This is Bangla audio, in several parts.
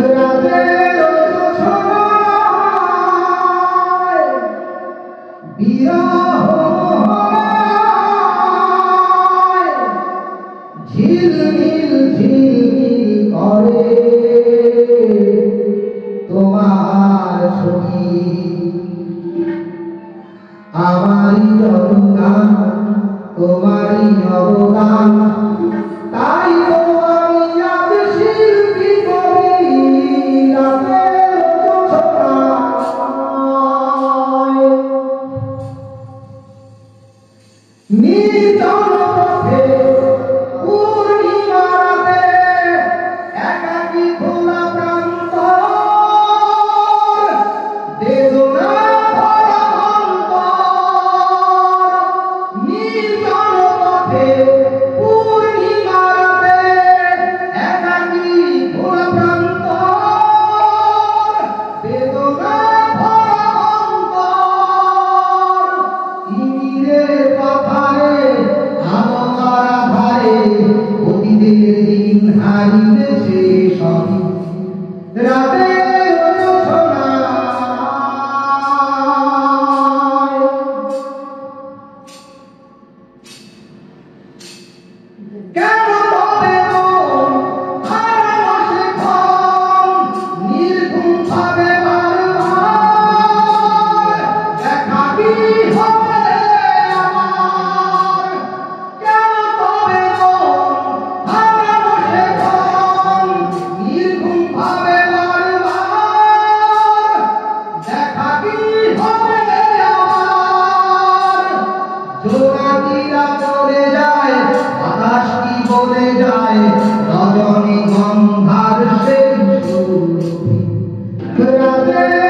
Yeah. নির্জন পথে পূর্ণিমা রাতে একাকী খোলা প্রান্ত দেদনা ভরা অন্তর নির্জন পথে God Verdadeiro.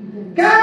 क्या